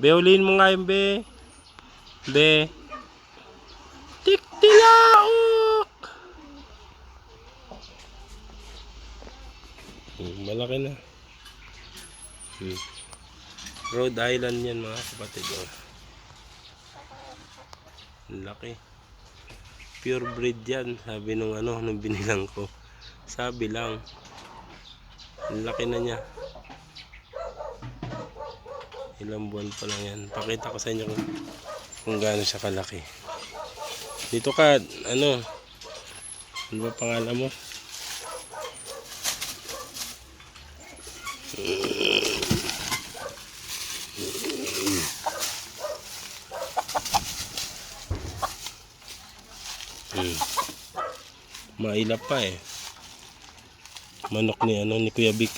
Be, ulihin mo nga yung be. Be. Tiktilaok! Hmm, malaki na. Hmm. Rhode Island yan mga kapatid. Oh. Ang laki. Pure breed yan. Sabi nung ano, nung binilang ko. Sabi lang. Ang laki na niya. Ilang buwan pa lang yan. Pakita ko sa inyo kung, kung gaano siya kalaki. Dito ka, ano, ano ba pangalan mo? Hmm. Mailap pa eh. Manok ni ano ni Kuya Vic.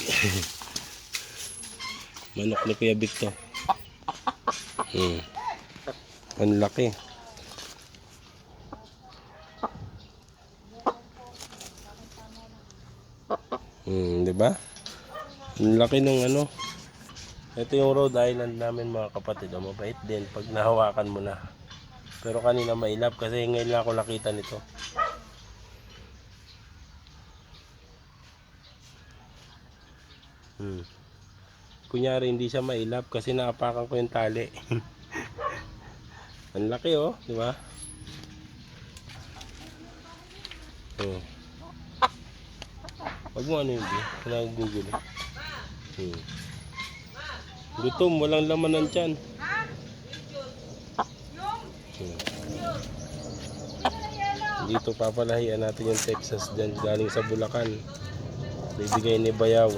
Manok ni Kuya Vic to. Hmm. Ang laki. Hmm, di ba? Ang laki ng ano. Ito yung Rhode Island namin mga kapatid. Oh, mabait din pag nahawakan mo na. Pero kanina mailap kasi ngayon lang ako nakita nito. Hmm. Kunyari hindi siya mailap kasi naapakan ko yung tali. Ang laki oh, di ba? Oh. Wag mo ano yun, di? Nag-google. Hmm. Gutom, walang laman ng tiyan. Hmm. Dito papalahian natin yung Texas dyan galing sa Bulacan. Bibigay ni Bayaw.